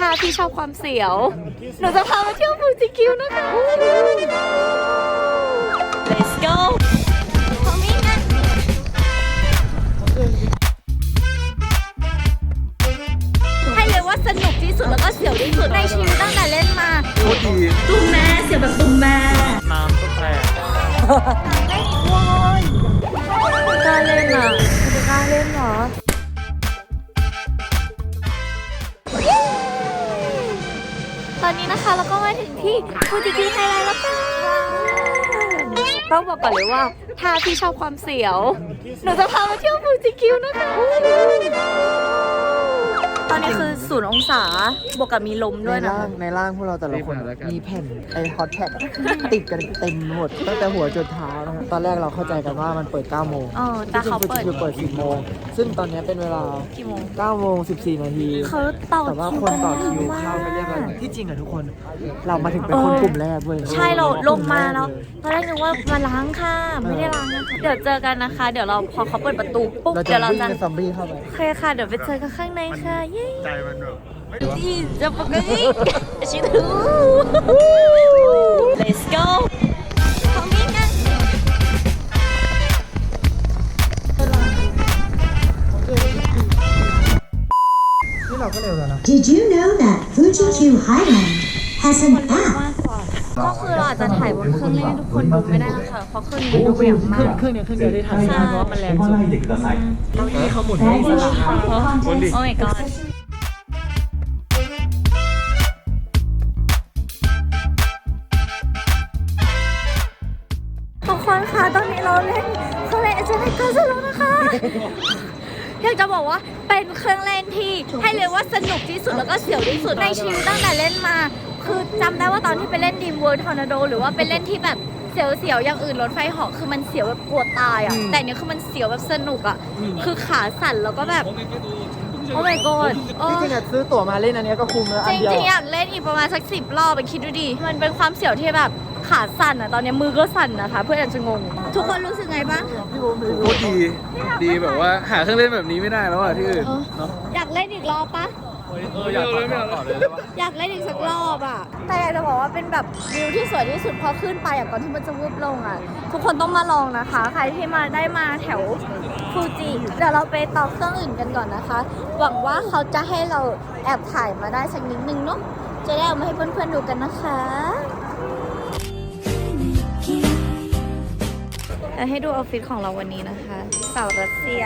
ถ้าพี่ชอบความเสียว หนูจะพามาเที่ยวฟูจิคิวนะคะ Let's go ของมิ้งกันให้เลยว่าสนุกที่สุดแล้วก็เสียวที่สุดในชีวิตตั้งแต่เล่นมา โคตรดีตุ้มแม่เสียวแบบตุ้มแม่น้ำก็แปลกไม่โว้ยกล้าเล่นอะจะกล้าเล่นเหรอ ที่ฟูจิคิไฮไลท์แล้วค่ะต้องบอกก่อนเลยว่า ถ้าพี่ชอบความเสียว หนูจะพามาเที่ยวฟูจิคิวนะคะ ตอนนี้คือศูนย์องศา บวกกับมีลมด้วยในนะร่างในร่างพวกเราแต่ละคนมีแผ่นไอฮอตแท็กติดกันเต็มหมดตั้งแต่หัวจนเท้านะครับตอนแรกเราเข้าใจกันว่ามันเปิด 9 โมงเออแต่เขาเปิดคือเปิด 10 โมง ซึ่งตอนนี้เป็นเวลา กี่โมง9 โมง 14 นาที เขาต่อแต่ว่าคิวคนต่อกันคิวมเข้าไปเรียบร้อยกที่จริงอะทุกคน เรามาถึงเป็นคนกลุ่มแรกเว้ยใช่เราลงมาแล้วเตอนแรกนึกว่ามาล้างค่ะ ไม่ได้ล้างนะคะเดี๋ยวเจอกันนะคะ เดี๋ยวเราพอเขาเปิดประตูปุ๊บเราจะเดี๋ยวเราวิ่งจะเป็นซอมบี้เข้าไป โอเคค่ะ เดี๋ยวไปเจอกันข้างในค่ะเย้ใจมันแบบที่จะปกติชิทู Let's go ของมิ้งกันนี่เราก็เร็วแล้วนะ Did you know that Fuji Q Highland has an app ก็คือเราอาจจะถ่ายบนเครื่องเล่นให้ทุกคนดูไม่ได้นะคะเพราะเครื่องนี้ดูเบี่ยงมาก เครื่องนี้เครื่องเดียวได้ถ่ายได้เพราะว่ามันแรงสุดเก้าอี้เขาหมุนได้อิสระโอ้ my god รื่องเล่นเอเจนต์กันเสร็จแล้วนะคะอยากจะบอกว่าเป็นเครื่องเล่นที่ให้เลยว่าสนุกที่สุดแล้วก็เสียวที่สุดในชีวิตตั้งแต่เล่นมา คือจำได้ว่าตอนที่ไปเล่นดีมเวิร์ทอร์นาโดหรือว่าไปเล่นที่แบบเสียวๆอย่างอื่นรถไฟเหาะคือมันเสียวแบบกลัวตายอะ แต่อันเนี้ยคือมันเสียวแบบสนุกอะ คือขาสั่นแล้วก็แบบ โอ้ my god เอที่อจริงอะซื้อตั๋วมาเล่นอันเนี้ยก็คุ้มแล้วจอันริงเดียวจริงๆอยากเล่นอีกประมาณสักสิบรอบไปคิดดูดิ มันเป็นความเสียวที่แบบ ขาสั่นอะ ตอนนี้มือก็สั่นนะคะ เพื่อนอาจจะงง ทุกคนรู้สึกไงบ้าง โคตรดีดีแบบว่าหาเครื่องเล่นแบบนี้ไม่ได้แล้วอะที่อื่นเออเนาะอยากเล่นอีกรอบปะ เอออยากต่อต่อเลยได้ปะอยากเล่นอีกสักรอบอะ แต่อยากจะบอกว่าเป็นแบบวิวที่สวยที่สุดพอขึ้นไปอะก่อนที่มันจะวุบลงอะ ทุกคนต้องมาลองนะคะ ใครที่มาได้มาแถวฟูจิ เดี๋ยวเราไปต่อเครื่องอื่นกันก่อนนะคะ หวังว่าเขาจะให้เราแอบถ่ายมาได้สักนิดนึงเนาะ จะได้เอามาให้เพื่อนๆดูกันนะคะ จะให้ดูออฟฟิศของเราวันนี้นะคะสาวรัสเซีย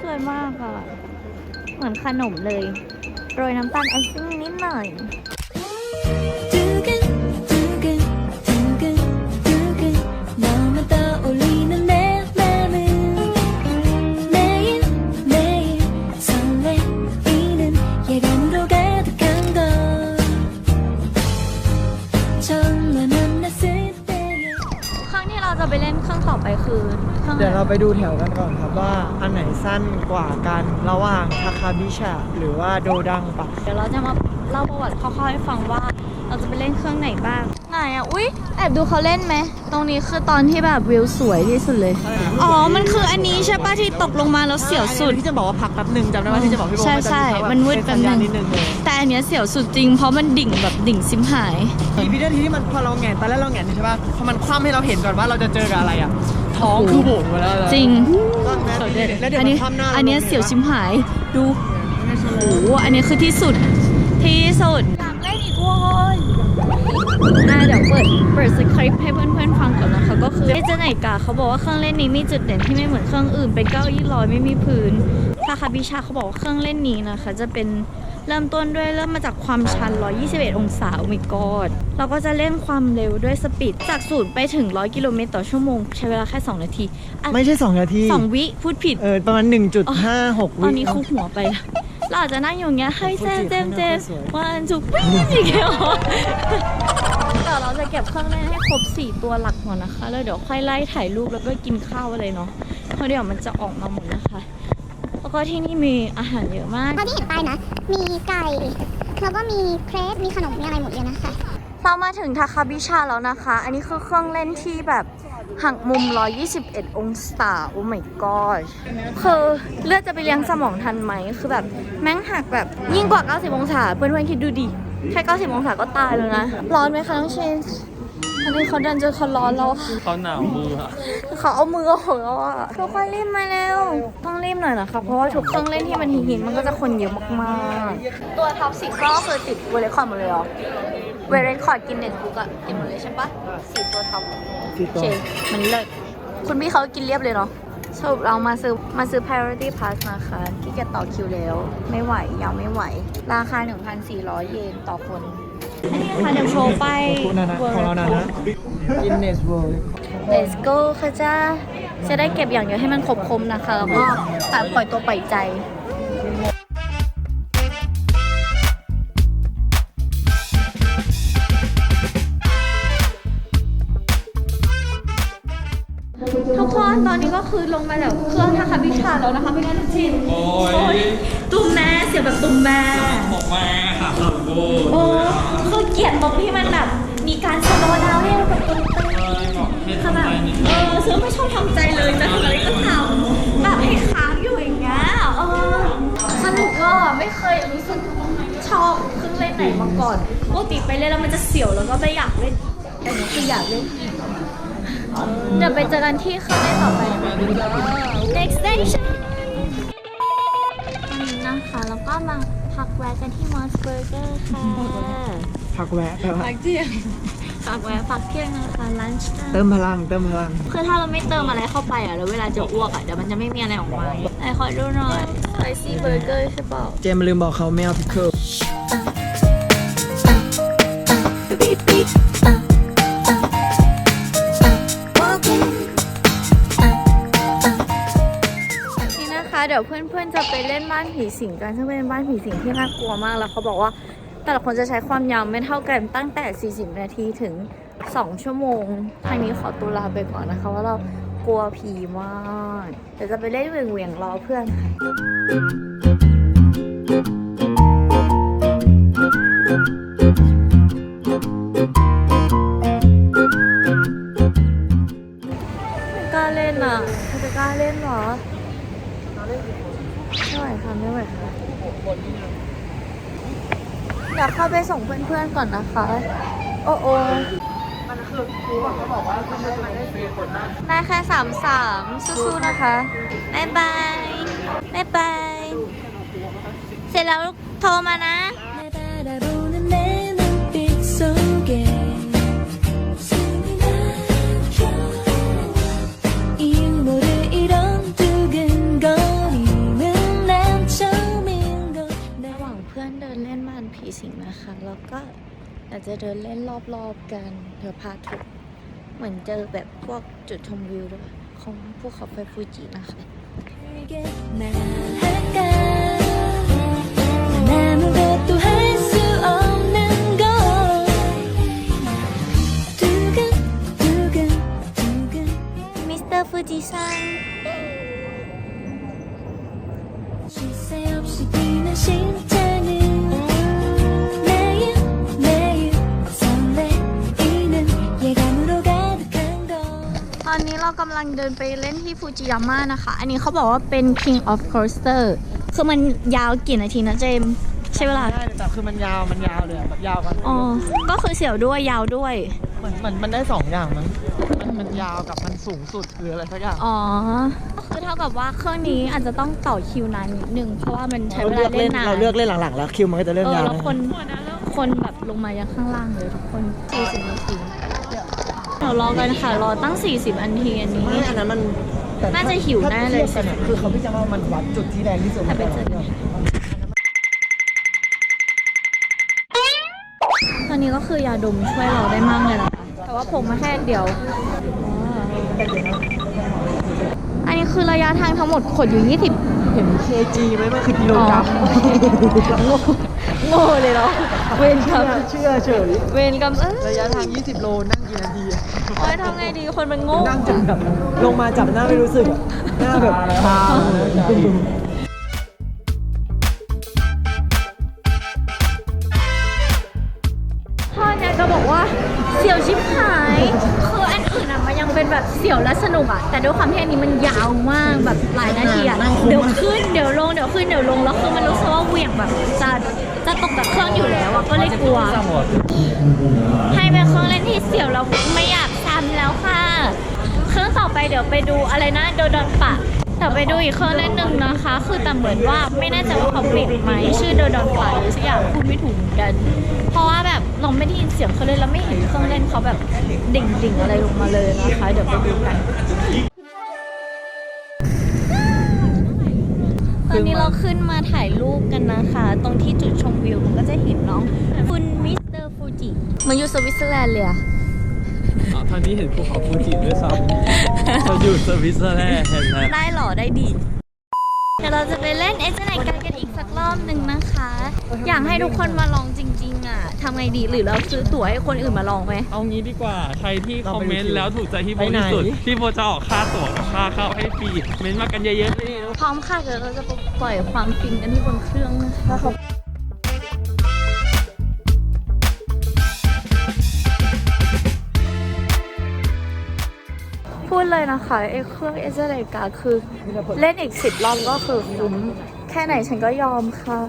สวยมากอะเหมือนขนมเลย โรยน้ำตาลไอซิ่งนิดหน่อย ดี๋ยวอะไรเราไปดูแถวกันก่อนครับว่าอันไหนสั้นกว่ากันระหว่างทาคาบิชะหรือว่าโดดังปะเดี๋ยวเราจะมาเล่าประวัติคร่าวๆให้ฟังว่า เราจะไปเล่นเครื่องไหนบ้าง ไหนอะ อุ๊ย แอบดูเขาเล่นไหม ตรงนี้คือตอนที่แบบวิวสวยที่สุดเลย อ๋อ มันคืออันนี้ใช่ปะที่ตกลงมาแล้วเสียวสุด ที่จะบอกว่าพักแป๊บหนึ่งจำได้ว่าที่จะบอกพี่โบใช่ว่าจะใช่พักแบบมันมืดเป็สัญญาณแป๊บหนึ่งนิดนึงเลยแต่อันเนี้ยเสียวสุดจริงเพราะมันดิ่งแบบดิ่งซิมหายอีพีนาทีที่มันพอเราแหงนตอนแรกเราแหงนใช่ป่ะพอมันคว่ำให้เราเห็นก่อนว่าเราจะเจอกับอะไรอะ ท้องคือโบกหมดแล้วจริง แล้วเดี๋ยวอันมันี้นคว่ำหน้าราอันเนี้ยเสียวชิมหาย ดู โอ้โห อันนี้คือที่สุด ที่สุดอยากเล่นอีกวนอะเดี๋ยวเปิด เปิดสคริปต์ให้เพื่อนๆฟังก่อนนะคะ ก็คือเอเจไนกาเขาบอกว่าเครื่องเล่นนี้มีจุดเด่นที่ไม่เหมือนเครื่องอื่น เป็นเก้าอี้ลอยไม่มีพื้นทาคาบิชาเขาบอกว่าเครื่องเล่นนี้นะคะ จะเป็น เริ่มต้นด้วยเริ่มมาจากความชัน 121 องศาโอมิกอดเราก็จะเล่นความเร็วด้วยสปีดจากศูนย์ไปถึง 100 กิโลเมตรต่อชั่วโมง ใช้เวลาแค่ 2 นาทีอะไม่ใช่ 2 นาทีสองวิพูดผิด เออ ประมาณ 1.56 วิตอนนี้คุหัวไปแล้วเราอาจจะนั่งอยู่อย่างเงี้ยให้เจมเจมเจมสวยวันจุกวิ่งอย่างเงี้ยเดี๋ยวเราจะเก็บเครื่องเล่นให้ครบ 4 ตัวหลักก่อนนะคะ แล้วเดี๋ยวค่อยไล่ถ่ายรูปแล้วก็กินข้าวอะไรเนาะเพราะเดี๋ยวมันจะออกมาหมดนะคะแล้ว ก็ที่นี่มีอาหารเยอะมากเท่าที่เห็นไปนะ มีไก่ แล้วก็มีเครปมีขนม มีอะไรหมดเลยนะคะ เรามาถึงทาคาบิชาแล้วนะคะ อันนี้คือเครื่องเล่นที่แบบหักมุม 121 องศา โอ้ my god คือเลือดจะไปเลี้ยงสมองทันไหม คือแบบแม่งหักแบบยิ่งกว่า 90 องศา เพื่อนๆคิดดูดิ แค่ 90 องศาก็ตายแล้วนะ ร้อนไหมคะน้องเชน อันนี้เขาเดินจนเขาร้อนแล้วอะเขาหนาวมืออะเขาเอามือออกแล้วอะทุกคนรีบมาเร็ว ต้องรีบหน่อยนะคะ เพราะว่าทุกเครื่องเล่นที่มันหินๆมันก็จะคนเยอะมากๆ ตัวท็อปสิก็คือติดเวเลคอร์ดหมดเลยเหรอ เวเลคอร์ดกินเน็ตบุ๊กอะกินหมดเลยใช่ปะสี่ตัวท็อปสี่ตัวโอเคมันเลิศคุณพี่เขากินเรียบเลยเนาะสรุปเรามาซื้อมาซื้อ priority pass นะคะที่จะต่อคิวแล้ว ไม่ไหวยังไม่ไหว ราคา 1,400 เยนต่อคน อันนี้ค่ะเดี๋ยวโชว์ไปคุณนะนะของเรานะนะ Guinness World Let's go ค่ะจ้าจะได้เก็บอย่างเดียวให้มันครบคมนะคะ แล้วก็ตัดปล่อยตัวปล่อยใจ ทุกคนตอนนี้ก็คือลงมาจากเครื่องทาคาบิชาแล้วนะคะพี่นันชินโอ้ยตุ้มแม่เสียงแบบตุ้มแม่บอกมาค่ะโอ้โอ้คือเกลียดตรงที่มันแบบ มีการสโลว์ดาวน์ให้เราแบบตุ้มเต้นคือแบบเออซึ่งไม่ชอบทำใจเลยจะทำอะไรก็ทำแบบให้ค้างอยู่อย่างเงี้ยเออสนุกก็ไม่เคยรู้สึกชอบเครื่องเล่นไหนมาก่อนปกติไปเล่นแล้วมันจะเสียวแล้วก็ไม่อยากเล่นแต่นี่คืออยากเล่นอีกเดี๋ยวไปเจอกันที่เครื่องเล่นต่อไป next station วันนี้นะคะแล้ว ก็มาพักแวะกันที่มอสเบอร์เกอร์ค่ะพักแวะแปลว่าพักเที่ยงพักแวะพักเที่ยงนะคะ lunch time เติมพลังเติมพลังคือถ้าเราไม่เติมอะไรเข้าไปอะแล้วเวลาจะอ้วกอะเดี๋ยวมันจะไม่มีอะไรออกมาไหนขอดูหน่อยสไปซี่เบอร์เกอร์ใช่เปล่าเจมส์ลืมบอกเขาไม่เอาพิคเกิล เดี๋ยวเพื่อนๆจะไปเล่นบ้านผีสิงกันซึ่งเป็นบ้านผีสิงที่น่ากลัวมากแล้วเขาบอกว่า แต่ละคนจะใช้ความยาวไม่เท่ากันตั้งแต่ 40 นาทีถึง 2 ชั่วโมงทางนี้ขอตุลาไปก่อนนะคะว่าเรากลัวผีมากเดี๋ยวจะไปเล่นเหวี่ยงๆรอเพื่อนค่ะกล้าเล่นอะเธอจะกล้าเล่นเหรอ ไม่ไหวค่ะไม่ไหวค่ะเดี๋ยวเข้าไปส่งเพื่อนๆก่อนนะคะ โอ้โอมันคือครูเขาบอกว่าได้แค่สามสามสู้ๆนะคะบายบายบายบาย เสร็จแล้วโทรมานะ จะเดินเล่นรอบๆกันเดี๋ยวพาถูกเหมือนเจอแบบพวกจุดชมวิวด้วยของภูเขาไฟฟูจินะคะ เรากำลังเดินไปเล่นที่ฟูจิยาม่านะคะ อันนี้เขาบอกว่าเป็น King of Coaster คือมันยาวกี่นาทีนะเจมส์ใช้เวลา ได้แต่คือมันยาวมันยาวเลยอะแบบยาวกันอ๋อ ก็คือเสียวด้วยยาวด้วย เหมือนมันมันได้สองอย่างมั้งมันมันยาวกับมันสูงสุดหรืออะไรสักอย่าง อ๋อ ก็คือเท่ากับว่าเครื่องนี้อาจจะต้องต่อคิวนานนิดนึง เพราะว่ามันใช้เราเวเลืลาอกเล่เล่นนนานเราเลือกเล่นหลังๆแล้วคิวมันก็จะเริ่มาวเออยแล้วนะคนคนแบบลงมายังข้างล่างเลยทุกคน40นาทีเดี๋ยวรอกันค่ะ รอตั้ง 40นาทีอันนี้ ไม่อันนั้นมันแต่น่าจะหิวแน่เลย ถ้าทีบกันอะคือเขาพี่จะว่ามันวัดจุดที่แรงที่สุดถ้าไปเจอกันตอนนี้ก็คือยาดมช่วยเราได้มากเลยนะคะแต่ว่าผมมาแค่เดียวอันนี้คือระยะทางทั้งหมดขดอยู่ 20 เห็น kg ไหมมันคือกิโลกรัมโง่โง่เลยเนาะเวรกรรมเชื่อเฉย เวรกรรมเอ้ยระยะทาง 20 โล นั่งกี่นาทีอะโอ้ยทำไงดีคนมันโง่ นั่งจนแบบลงมาจับหน้าไม่รู้สึกอะหน้าแบบชาเลยพ่อเนี่ยก็บอกว่าเสียวชิบหายคืออันอื่นอะมันยังเป็นแบบเสี่ยวและสนุกอะแต่ด้วยความที่อันนี้มันยาวมากแบบหลายนาทีอะ ขึ้นเดี๋ยวลงแล้วคือมันรู้สึกว่าเหวี่ยงแบบจะจะตกจากเครื่องอยู่แล้วอะก็เลยกลัว ให้เป็นเครื่องเล่นที่เสี่ยวเราไม่อยากซ้ำแล้วค่ะ เครื่องต่อไปเดี๋ยวไปดูอะไรนะโดดอนปะเดี๋ยวไปดูอีกเครื่องเล่นหนึ่งนะคะ คือแต่เหมือนว่าไม่แน่ใจว่าเขาปิดไหมชื่อโดดอนปะหรือสักอย่างพูดไม่ถูกเหมือนกัน เพราะว่าแบบเราไม่ได้ยินเสียงเขาเลยเราไม่เห็นเครื่องเล่นเขาแบบดิ่งๆอะไรลงมาเลยนะคะ เดี๋ยวไปดูกัน ตอนนี้เราขึ้นมาถ่ายรูปกันนะคะ ตรงที่จุดชมวิวมันก็จะเห็นน้อง คุณมิสเตอร์ฟูจิเหมันอยู่สวิตเซอร์แลนด์เลยอะทางนี้เห็นภูเขาฟูจิด้วยซ้ำเราอยู่สวิตเซอร์แลนด์นะได้เหรอได้ดีเดี๋ยวเราจะไปเล่นเอเจนไหนกันกันอีก สักรอบหนึ่งนะคะ อยากให้ทุกคนมาลองจริง ๆ อะทำไงดีหรือเราซื้อตั๋วให้คนอื่นมาลองไหม เอางี้ดีกว่า ใครที่เราคอมไปเมนดูต์แล้วถูกใจที่โบไปไหน ที่สุด ที่โบจะออกค่าตั๋วกับค่าเข้าให้ฟรีเม้นต์มากันเยอะๆเลยพร้อมค่ะเดี๋ยวเราจะปล่อยความฟินกันที่บนเครื่องนะคะพูดเลยนะคะไอ้เครื่องเอเจนต์กาคือเล่นอีกสิบรอบก็คือคุ้มแค่ไหนฉันก็ยอมค่ะ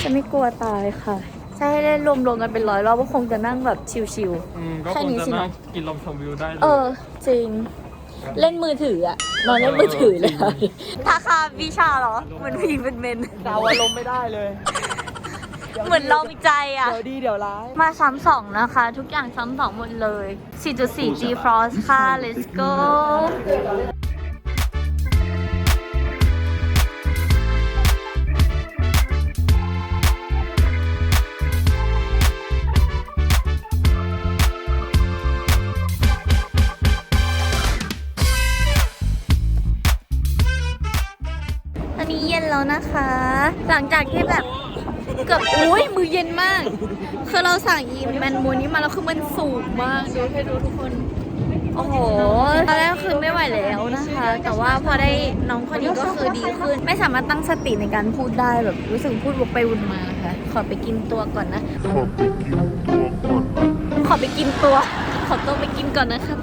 ฉันไม่กลัวตายค่ะจะให้เล่นรวมๆกันเป็นร้อยรอบก็คงจะนั่งแบบชิว อืมก็แค่คงนี้จะสินะ นั่งกินลมชมวิวได้เลๆเอยอจริง เล่นมือถืออะนอนเล่นมือถือเลยทาคาวิชาเหรอ เหมือนผู้หญิงเป็นเมนดาวอารมณ์ไม่ได้เลยเหมือนลองใจอะ เดี๋ยวดีเดี๋ยวร้าย มาซ้ำสองนะคะ ทุกอย่างซ้ำสองหมดเลย 4.4 G Frost ค่ะ let's go หลังจากที่แบบเกือบอุ้ยมือเย็นมาก คือเราสั่งอีแมนมูนี้มาแล้วคือมันสูงมากดูให้ดูทุกคน โอ้โห ตอนแรกคือไม่ไหวแล้วนะคะ แต่ว่าพอได้น้องคนนี้ก็คือดีขึ้น ไม่สามารถตั้งสติในการพูดได้แบบรู้สึกพูดวกไปวนมาค่ะ ขอไปกินตัวก่อนนะ ขอไปกินตัวขอตัวไปกินก่อนนะคะ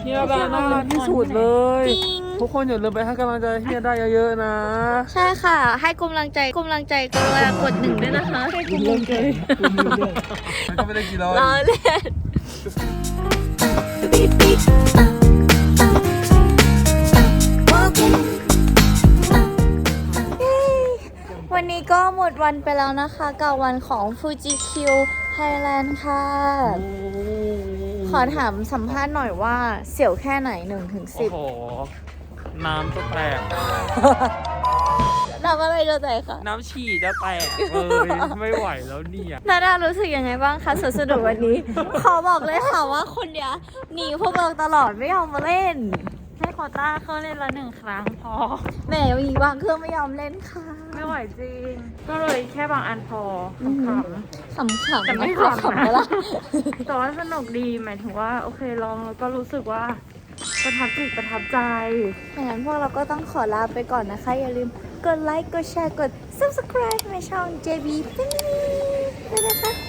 เฮียดาน่ารักที่สุดเลย จริง ทุกคนอย่าลืมไปให้กำลังใจเฮียได้เยอะๆนะใช่ค่ะ ให้กำลังใจกำลังใจก็เลากดหนึ่งด้วยนะคะให้กำลังใจมันก็ไม่ได้กี่ร้อยรอเล่น วันนี้ก็หมดวันไปแล้วนะคะ กับวันของฟูจิคิว Fuji Q Thailand ค่ะ ขอถามสัมภาษณ์หน่อยว่าเสียวแค่ไหน1ถึงโอ้โห น้ำจะแตก10เราอะไรจะใจค่ะ น้ำฉี่จะแตกเลยไม่ไหวแล้วเนี่ย นาดารู้สึกยังไงบ้างคะสวนสนุกวันนี้ ขอบอกเลยค่ะว่าคนเนี้ยหนีพวกเราตลอดไม่ยอมมาเล่น ให้โควต้าเขาเล่นละหนึ่งครั้งพอแหมมีบางเครื่องไม่ยอมเล่นค่ะ ไม่ไหวจริง ก็เลยแค่บางอันพอขำขำๆแต่ไม่นะขำนะขำแล้วล่ะ ๆแต่ว่าสนุกดีหมายถึงว่าโอเคลองแล้วก็รู้สึกว่าประทับจิตประทับใจอย่างนั้นพวกเราก็ต้องขอลาไปก่อนนะคะ อย่าลืมกดไลค์ กดแชร์ กด subscribe ในช่อง JB ด้วยนะคะบาย